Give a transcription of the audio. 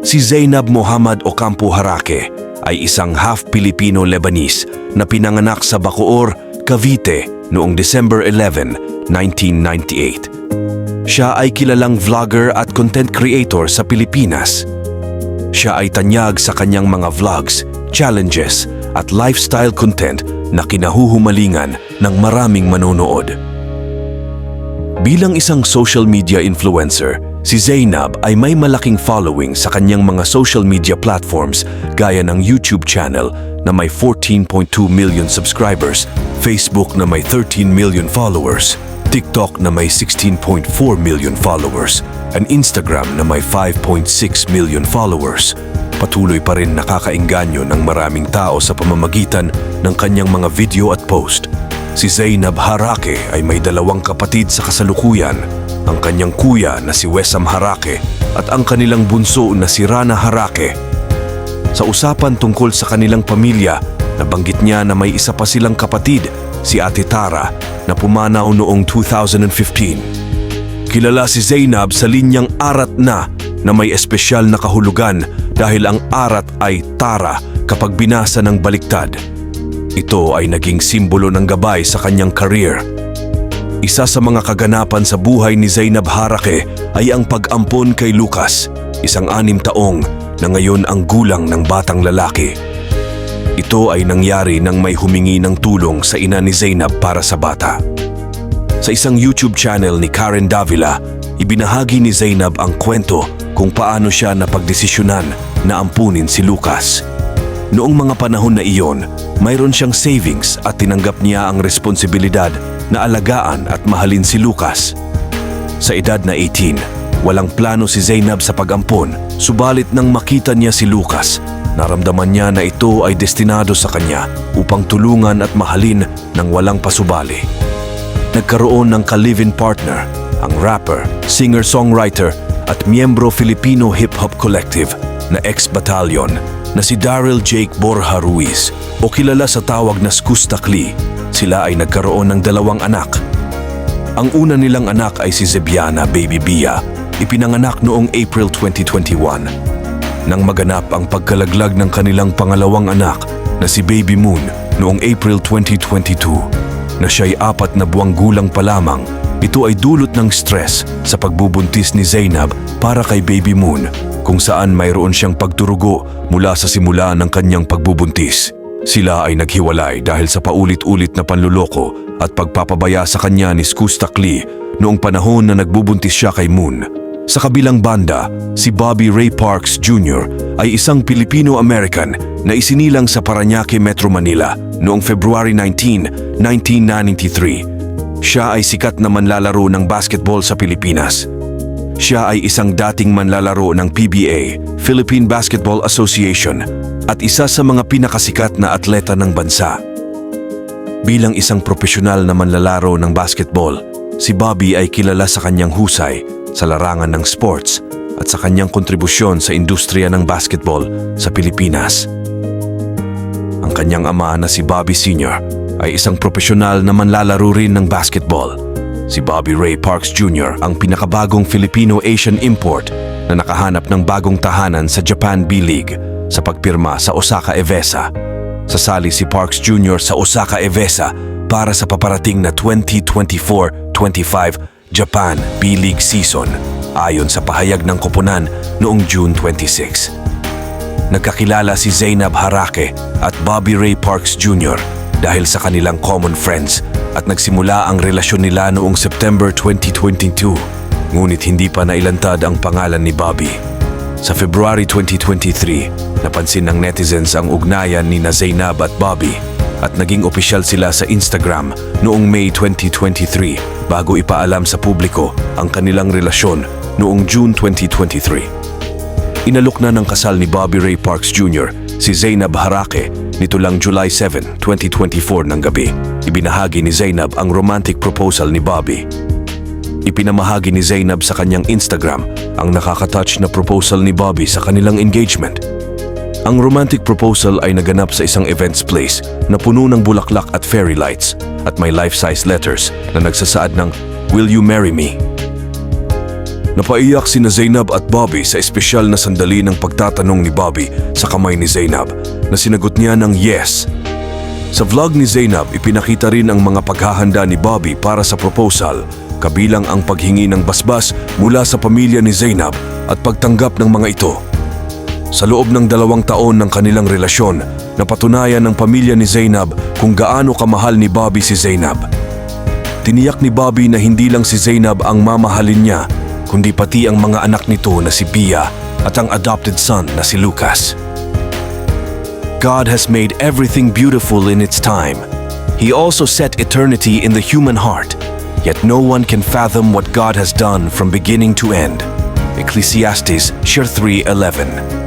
Si Zainab Muhammad Ocampo Harake ay isang half-Filipino-Lebanese na pinanganak sa Bacoor, Cavite noong December 11, 1998. Siya ay kilalang vlogger at content creator sa Pilipinas. Siya ay tanyag sa kanyang mga vlogs, challenges at lifestyle content na kinahuhumalingan ng maraming manonood. Bilang isang social media influencer, si Zainab ay may malaking following sa kanyang mga social media platforms gaya ng YouTube channel na may 14.2 million subscribers, Facebook na may 13 million followers, TikTok na may 16.4 million followers, and Instagram na may 5.6 million followers. Patuloy pa rin nakakainganyo ng maraming tao sa pamamagitan ng kanyang mga video at post. Si Zainab Harake ay may dalawang kapatid sa kasalukuyan, ang kanyang kuya na si Wesam Harake at ang kanilang bunso na si Rana Harake. Sa usapan tungkol sa kanilang pamilya, nabanggit niya na may isa pa silang kapatid, si Ate Tara, na pumanaw noong 2015. Kilala si Zainab sa linyang arat na na may espesyal na kahulugan dahil ang arat ay tara kapag binasa ng baliktad. Ito ay naging simbolo ng gabay sa kanyang career. Isa sa mga kaganapan sa buhay ni Zainab Harake ay ang pag-ampon kay Lucas, isang anim taong na ngayon ang gulang ng batang lalaki. Ito ay nangyari nang may humingi ng tulong sa ina ni Zainab para sa bata. Sa isang YouTube channel ni Karen Davila, ibinahagi ni Zainab ang kwento kung paano siya napagdesisyonan na ampunin si Lucas. Noong mga panahon na iyon, mayroon siyang savings at tinanggap niya ang responsibilidad na alagaan at mahalin si Lucas. Sa edad na 18, walang plano si Zainab sa pag-ampon, subalit nang makita niya si Lucas, naramdaman niya na ito ay destinado sa kanya upang tulungan at mahalin ng walang pasubali. Nagkaroon ng ka-live-in partner, ang rapper, singer-songwriter at miyembro Filipino Hip-Hop Collective na ex-battalion na si Daryl Jake Borja Ruiz o kilala sa tawag na Skustakli. Sila ay nagkaroon ng dalawang anak. Ang una nilang anak ay si Zebiana Baby Bia, ipinanganak noong April 2021. Nang maganap ang pagkalaglag ng kanilang pangalawang anak na si Baby Moon noong April 2022, na siya'y apat na buwang gulang pa lamang, ito ay dulot ng stress sa pagbubuntis ni Zainab para kay Baby Moon kung saan mayroon siyang pagdurugo mula sa simula ng kanyang pagbubuntis. Sila ay naghiwalay dahil sa paulit-ulit na panluloko at pagpapabaya sa kanya ni Skustak Lee noong panahon na nagbubuntis siya kay Moon. Sa kabilang banda, si Bobby Ray Parks Jr. ay isang Filipino-American na isinilang sa Parañaque, Metro Manila noong February 19, 1993. Siya ay sikat na manlalaro ng basketball sa Pilipinas. Siya ay isang dating manlalaro ng PBA, Philippine Basketball Association, at isa sa mga pinakasikat na atleta ng bansa. Bilang isang profesional na manlalaro ng basketball, si Bobby ay kilala sa kanyang husay sa larangan ng sports at sa kanyang kontribusyon sa industriya ng basketball sa Pilipinas. Ang kanyang ama na si Bobby Sr. ay isang profesional na manlalaro rin ng basketball. Si Bobby Ray Parks Jr. ang pinakabagong Filipino-Asian import na nakahanap ng bagong tahanan sa Japan B-League sa pagpirma sa Osaka Evesa. Sasali si Parks Jr. sa Osaka Evesa para sa paparating na 2024-25 Japan B-League season ayon sa pahayag ng koponan noong June 26. Nagkakilala si Zainab Harake at Bobby Ray Parks Jr. dahil sa kanilang common friends at nagsimula ang relasyon nila noong September 2022. Ngunit hindi pa nailantad ang pangalan ni Bobby. Sa February 2023, napansin ng netizens ang ugnayan ni na Zainab at Bobby at naging opisyal sila sa Instagram noong May 2023 bago ipaalam sa publiko ang kanilang relasyon noong June 2023. Inalok na ng kasal ni Bobby Ray Parks Jr. si Zainab Harake nito lang July 7, 2024 ng gabi. Ibinahagi ni Zainab ang romantic proposal ni Bobby. Ipinamahagi ni Zainab sa kanyang Instagram ang nakakatouch na proposal ni Bobby sa kanilang engagement. Ang romantic proposal ay naganap sa isang events place na puno ng bulaklak at fairy lights at may life-size letters na nagsasaad ng Will you marry me? Napaiyak si na Zainab at Bobby sa espesyal na sandali ng pagtatanong ni Bobby sa kamay ni Zainab na sinagot niya ng yes. Sa vlog ni Zainab, ipinakita rin ang mga paghahanda ni Bobby para sa proposal, kabilang ang paghingi ng basbas mula sa pamilya ni Zainab at pagtanggap ng mga ito. Sa loob ng dalawang taon ng kanilang relasyon, napatunayan ng pamilya ni Zainab kung gaano kamahal ni Bobby si Zainab. Tiniyak ni Bobby na hindi lang si Zainab ang mamahalin niya, kundi pati ang mga anak nito na si Bia at ang adopted son na si Lucas. God has made everything beautiful in its time. He also set eternity in the human heart, yet no one can fathom what God has done from beginning to end. Ecclesiastes 3:11